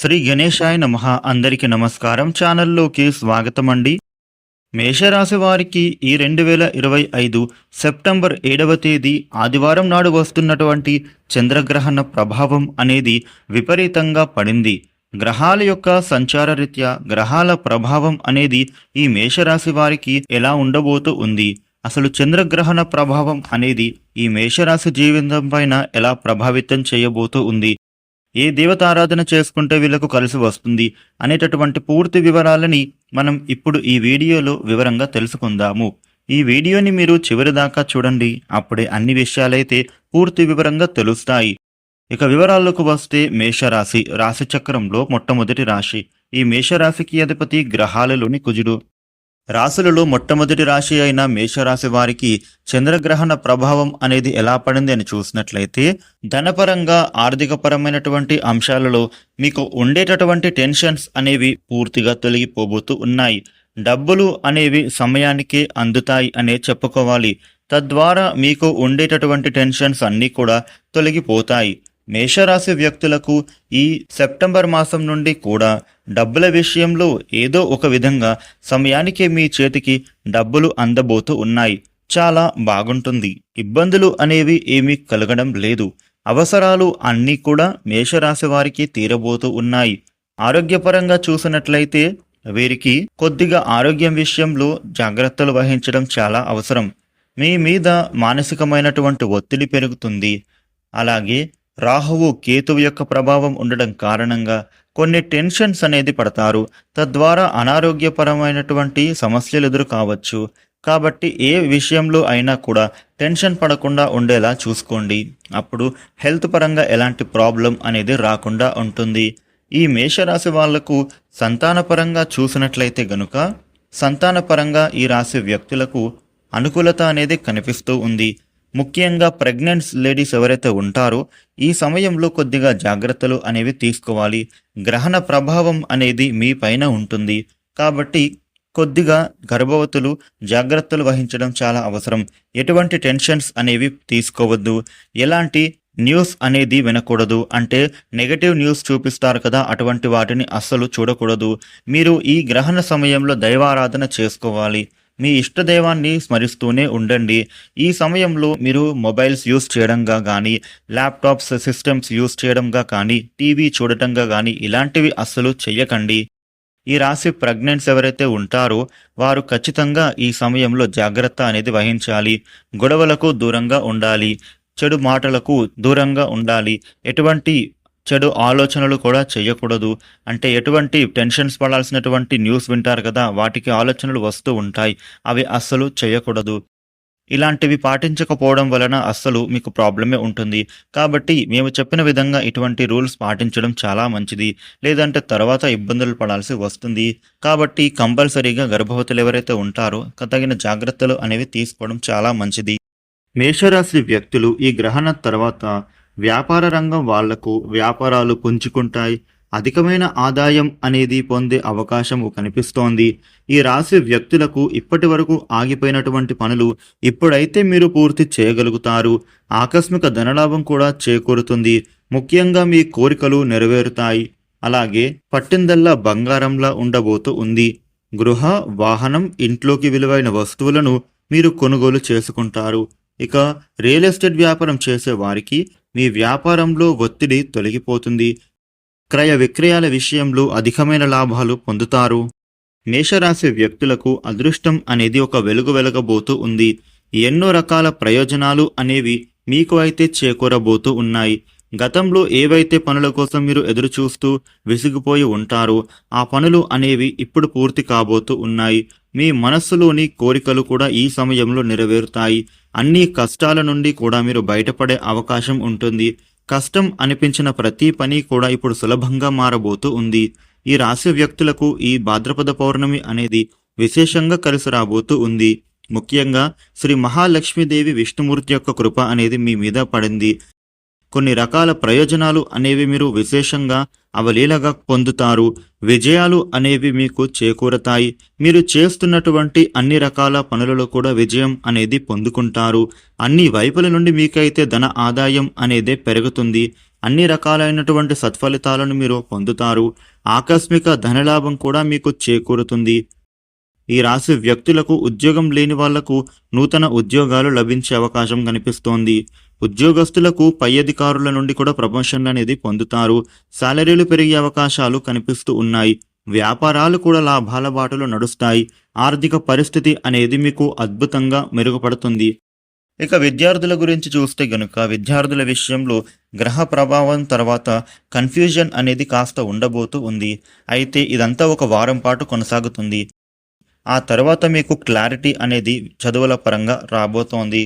శ్రీ గణేశాయ నమ. అందరికి నమస్కారం. ఛానల్లోకి స్వాగతం అండి మేషరాశి వారికి ఈ రెండు వేల ఇరవై ఐదు సెప్టెంబర్ ఏడవ తేదీ ఆదివారం నాడు వస్తున్నటువంటి చంద్రగ్రహణ ప్రభావం అనేది విపరీతంగా పడింది. గ్రహాల యొక్క సంచార రీత్యా గ్రహాల ప్రభావం అనేది ఈ మేషరాశి వారికి ఎలా ఉండబోతూ ఉంది? అసలు చంద్రగ్రహణ ప్రభావం అనేది ఈ మేషరాశి జీవితం పైన ఎలా ప్రభావితం చేయబోతూ ఉంది? ఏ దేవతారాధన చేసుకుంటే వీళ్ళకు కలిసి వస్తుంది అనేటటువంటి పూర్తి వివరాలని మనం ఇప్పుడు ఈ వీడియోలో వివరంగా తెలుసుకుందాము. ఈ వీడియోని మీరు చివరి దాకా చూడండి. అప్పుడే అన్ని విషయాలైతే పూర్తి వివరంగా తెలుస్తాయి. ఇక వివరాలకు వస్తే మేషరాశి. రాశి చక్రంలో మొట్టమొదటి రాశి. ఈ మేషరాశికి అధిపతి గ్రహాలలోని కుజుడు. రాశులలో మొట్టమొదటి రాశి అయిన మేషరాశి వారికి చంద్రగ్రహణ ప్రభావం అనేది ఎలా పడింది అని చూసినట్లయితే ధనపరంగా ఆర్థికపరమైనటువంటి అంశాలలో మీకు ఉండేటటువంటి టెన్షన్స్ అనేవి పూర్తిగా తొలగిపోబోతూ ఉన్నాయి. డబ్బులు అనేవి సమయానికే అందుతాయి అనే చెప్పుకోవాలి. తద్వారా మీకు ఉండేటటువంటి టెన్షన్స్ అన్నీ కూడా తొలగిపోతాయి. మేషరాశి వ్యక్తులకు ఈ సెప్టెంబర్ మాసం నుండి కూడా డబ్బుల విషయంలో ఏదో ఒక విధంగా సమయానికే మీ చేతికి డబ్బులు అందబోతూ ఉన్నాయి. చాలా బాగుంటుంది. ఇబ్బందులు అనేవి ఏమీ కలగడం లేదు. అవసరాలు అన్నీ కూడా మేషరాశి వారికి తీరబోతూ ఉన్నాయి. ఆరోగ్యపరంగా చూసినట్లయితే వీరికి కొద్దిగా ఆరోగ్యం విషయంలో జాగ్రత్తలు వహించడం చాలా అవసరం. మీ మీద మానసికమైనటువంటి ఒత్తిడి పెరుగుతుంది. అలాగే రాహువు కేతువు యొక్క ప్రభావం ఉండడం కారణంగా కొన్ని టెన్షన్స్ అనేది పడతారు. తద్వారా అనారోగ్యపరమైనటువంటి సమస్యలు ఎదురు కావచ్చు. కాబట్టి ఏ విషయంలో అయినా కూడా టెన్షన్ పడకుండా ఉండేలా చూసుకోండి. అప్పుడు హెల్త్ పరంగా ఎలాంటి ప్రాబ్లం అనేది రాకుండా ఉంటుంది. ఈ మేషరాశి వాళ్ళకు సంతానపరంగా చూసినట్లయితే గనుక సంతానపరంగా ఈ రాశి వ్యక్తులకు అనుకూలత అనేది కనిపిస్తూ ఉంది. ముఖ్యంగా ప్రెగ్నెంట్ లేడీస్ ఎవరైతే ఉంటారో ఈ సమయంలో కొద్దిగా జాగ్రత్తలు అనేవి తీసుకోవాలి. గ్రహణ ప్రభావం అనేది మీ పైన ఉంటుంది. కాబట్టి కొద్దిగా గర్భవతులు జాగ్రత్తలు వహించడం చాలా అవసరం. ఎటువంటి టెన్షన్స్ అనేవి తీసుకోవద్దు. ఎలాంటి న్యూస్ అనేది వినకూడదు. అంటే నెగటివ్ న్యూస్ చూపిస్తారు కదా అటువంటి వాటిని అస్సలు చూడకూడదు. మీరు ఈ గ్రహణ సమయంలో దైవారాధన చేసుకోవాలి. మీ ఇష్టదైవాన్ని స్మరిస్తూనే ఉండండి. ఈ సమయంలో మీరు మొబైల్స్ యూస్ చేయడంగా కానీ ల్యాప్టాప్స్ సిస్టమ్స్ యూస్ చేయడంగా కానీ టీవీ చూడటంగా కానీ ఇలాంటివి అస్సలు చెయ్యకండి. ఈ రాశి ప్రెగ్నెంట్స్ ఎవరైతే ఉంటారో వారు ఖచ్చితంగా ఈ సమయంలో జాగ్రత్త అనేది వహించాలి. గొడవలకు దూరంగా ఉండాలి. చెడు మాటలకు దూరంగా ఉండాలి. ఎటువంటి చెడు ఆలోచనలు కూడా చేయకూడదు. అంటే ఎటువంటి టెన్షన్స్ పడాల్సినటువంటి న్యూస్ వింటారు కదా వాటికి ఆలోచనలు వస్తూ ఉంటాయి. అవి అస్సలు చేయకూడదు. ఇలాంటివి పాటించకపోవడం వలన అస్సలు మీకు ప్రాబ్లమే ఉంటుంది. కాబట్టి మేము చెప్పిన విధంగా ఇటువంటి రూల్స్ పాటించడం చాలా మంచిది. లేదంటే తర్వాత ఇబ్బందులు పడాల్సి వస్తుంది. కాబట్టి కంపల్సరీగా గర్భవతులు ఎవరైతే ఉంటారో తగిన జాగ్రత్తలు అనేవి తీసుకోవడం చాలా మంచిది. మేషరాశి వ్యక్తులు ఈ గ్రహణ తర్వాత వ్యాపార రంగం వాళ్ళకు వ్యాపారాలు పుంజుకుంటాయి. అధికమైన ఆదాయం అనేది పొందే అవకాశం కనిపిస్తోంది. ఈ రాశి వ్యక్తులకు ఇప్పటి వరకు ఆగిపోయినటువంటి పనులు ఇప్పుడైతే మీరు పూర్తి చేయగలుగుతారు. ఆకస్మిక ధనలాభం కూడా చేకూరుతుంది. ముఖ్యంగా మీ కోరికలు నెరవేరుతాయి. అలాగే పట్టిందల్లా బంగారంలా ఉండబోతూ ఉంది. గృహ వాహనం ఇంట్లోకి విలువైన వస్తువులను మీరు కొనుగోలు చేసుకుంటారు. ఇక రియల్ ఎస్టేట్ వ్యాపారం చేసే వారికి మీ వ్యాపారంలో ఒత్తిడి తొలగిపోతుంది. క్రయ విక్రయాల విషయంలో అధికమైన లాభాలు పొందుతారు. మేషరాశి వ్యక్తులకు అదృష్టం అనేది ఒక వెలుగు వెలగబోతూ ఉంది. ఎన్నో రకాల ప్రయోజనాలు అనేవి మీకు అయితే చేకూరబోతూ ఉన్నాయి. గతంలో ఏవైతే పనుల కోసం మీరు ఎదురు చూస్తూ విసిగిపోయి ఉంటారో ఆ పనులు అనేవి ఇప్పుడు పూర్తి కాబోతూ ఉన్నాయి. మీ మనస్సులోని కోరికలు కూడా ఈ సమయంలో నెరవేరుతాయి. అన్ని కష్టాల నుండి కూడా మీరు బయటపడే అవకాశం ఉంటుంది. కష్టం అనిపించిన ప్రతి పని కూడా ఇప్పుడు సులభంగా మారబోతూ ఉంది. ఈ రాశి వ్యక్తులకు ఈ భాద్రపద పౌర్ణమి అనేది విశేషంగా కలిసి రాబోతూ ఉంది. ముఖ్యంగా శ్రీ మహాలక్ష్మీదేవి విష్ణుమూర్తి యొక్క కృప అనేది మీ మీద పడింది. కొన్ని రకాల ప్రయోజనాలు అనేవి మీరు విశేషంగా అవలీలగా పొందుతారు. విజయాలు అనేవి మీకు చేకూరతాయి. మీరు చేస్తున్నటువంటి అన్ని రకాల పనులలో కూడా విజయం అనేది పొందుకుంటారు. అన్ని వైపుల నుండి మీకైతే ధన ఆదాయం అనేదే పెరుగుతుంది. అన్ని రకాలైనటువంటి సత్ఫలితాలను మీరు పొందుతారు. ఆకస్మిక ధనలాభం కూడా మీకు చేకూరుతుంది. ఈ రాశి వ్యక్తులకు ఉద్యోగం లేని వాళ్ళకు నూతన ఉద్యోగాలు లభించే అవకాశం కనిపిస్తోంది. ఉద్యోగస్తులకు పై అధికారుల నుండి కూడా ప్రమోషన్లు అనేది పొందుతారు. శాలరీలు పెరిగే అవకాశాలు కనిపిస్తూ ఉన్నాయి. వ్యాపారాలు కూడా లాభాల బాటలో నడుస్తాయి. ఆర్థిక పరిస్థితి అనేది మీకు అద్భుతంగా మెరుగుపడుతుంది. ఇక విద్యార్థుల గురించి చూస్తే గనుక విద్యార్థుల విషయంలో గ్రహ ప్రభావం తర్వాత కన్ఫ్యూజన్ అనేది కాస్త ఉండబోతూ ఉంది. అయితే ఇదంతా ఒక వారం పాటు కొనసాగుతుంది. ఆ తర్వాత మీకు క్లారిటీ అనేది చదువుల పరంగా రాబోతోంది.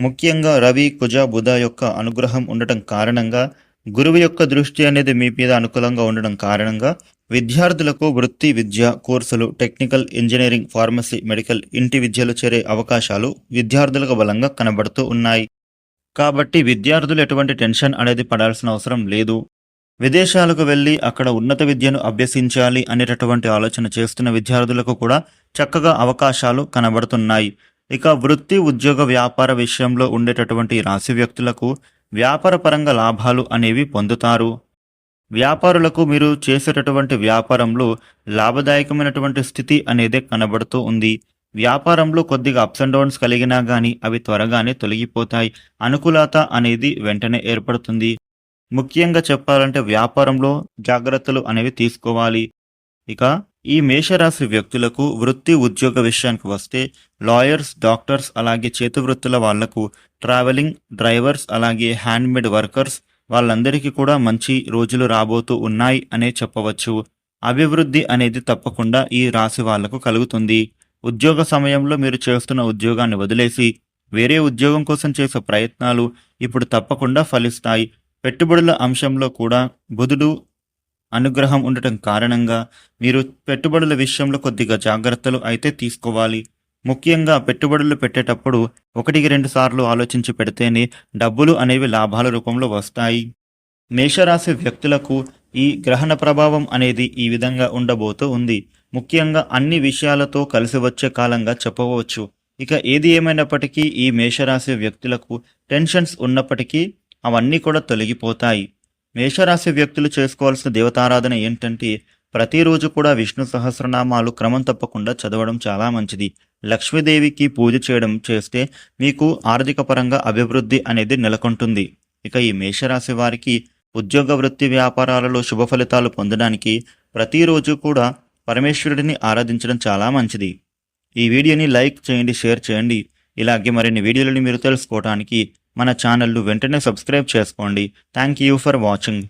ముఖ్యంగా రవి కుజ బుధ యొక్క అనుగ్రహం ఉండటం కారణంగా గురువు యొక్క దృష్టి అనేది మీ మీద అనుకూలంగా ఉండడం కారణంగా విద్యార్థులకు వృత్తి విద్య కోర్సులు టెక్నికల్ ఇంజనీరింగ్ ఫార్మసీ మెడికల్ ఇంటి విద్యలు చేరే అవకాశాలు విద్యార్థులకు బలంగా కనబడుతూ ఉన్నాయి. కాబట్టి విద్యార్థులు ఎటువంటి టెన్షన్ అనేది పడాల్సిన అవసరం లేదు. విదేశాలకు వెళ్ళి అక్కడ ఉన్నత విద్యను అభ్యసించాలి అనేటటువంటి ఆలోచన చేస్తున్న విద్యార్థులకు కూడా చక్కగా అవకాశాలు కనబడుతున్నాయి. ఇక వృత్తి ఉద్యోగ వ్యాపార విషయంలో ఉండేటటువంటి రాశి వ్యక్తులకు వ్యాపారపరంగా లాభాలు అనేవి పొందుతారు. వ్యాపారులకు మీరు చేసేటటువంటి వ్యాపారంలో లాభదాయకమైనటువంటి స్థితి అనేది కనబడుతూ ఉంది. వ్యాపారంలో కొద్దిగా అప్స్ అండ్ డౌన్స్ కలిగినా కానీ అవి త్వరగానే తొలగిపోతాయి. అనుకూలత అనేది వెంటనే ఏర్పడుతుంది. ముఖ్యంగా చెప్పాలంటే వ్యాపారంలో జాగ్రత్తలు అనేవి తీసుకోవాలి. ఇక ఈ మేషరాశి వ్యక్తులకు వృత్తి ఉద్యోగ విషయానికి వస్తే లాయర్స్ డాక్టర్స్ అలాగే చేతి వృత్తుల వాళ్ళకు ట్రావెలింగ్ డ్రైవర్స్ అలాగే హ్యాండ్మేడ్ వర్కర్స్ వాళ్ళందరికీ కూడా మంచి రోజులు రాబోతూ ఉన్నాయి అనే చెప్పవచ్చు. అభివృద్ధి అనేది తప్పకుండా ఈ రాశి వాళ్ళకు కలుగుతుంది. ఉద్యోగ సమయంలో మీరు చేస్తున్న ఉద్యోగాన్ని వదిలేసి వేరే ఉద్యోగం కోసం చేసే ప్రయత్నాలు ఇప్పుడు తప్పకుండా ఫలిస్తాయి. పెట్టుబడుల అంశంలో కూడా బుధుడు అనుగ్రహం ఉండటం కారణంగా మీరు పెట్టుబడుల విషయంలో కొద్దిగా జాగ్రత్తలు అయితే తీసుకోవాలి. ముఖ్యంగా పెట్టుబడులు పెట్టేటప్పుడు ఒకటికి రెండు సార్లు ఆలోచించి పెడితేనే డబ్బులు అనేవి లాభాల రూపంలో వస్తాయి. మేషరాశి వ్యక్తులకు ఈ గ్రహణ ప్రభావం అనేది ఈ విధంగా ఉండబోతూ ఉంది. ముఖ్యంగా అన్ని విషయాలతో కలిసి వచ్చే కాలంగా చెప్పవచ్చు. ఇక ఏది ఏమైనప్పటికీ ఈ మేషరాశి వ్యక్తులకు టెన్షన్స్ ఉన్నప్పటికీ అవన్నీ కూడా తొలగిపోతాయి. మేషరాశి వ్యక్తులు చేసుకోవాల్సిన దేవతారాధన ఏంటంటే ప్రతిరోజు కూడా విష్ణు సహస్రనామాలు క్రమం తప్పకుండా చదవడం చాలా మంచిది. లక్ష్మీదేవికి పూజ చేయడం చేస్తే మీకు ఆర్థిక పరంగా అభివృద్ధి అనేది నెలకొంటుంది. ఇక ఈ మేషరాశి వారికి ఉద్యోగ వృత్తి వ్యాపారాలలో శుభ ఫలితాలు పొందడానికి ప్రతిరోజు కూడా పరమేశ్వరుడిని ఆరాధించడం చాలా మంచిది. ఈ వీడియోని లైక్ చేయండి షేర్ చేయండి. ఇలాగే మరిన్ని వీడియోలను మీరు తెలుసుకోవడానికి మన ఛానల్ను వెంటనే సబ్స్క్రైబ్ చేసుకోండి. Thank you for watching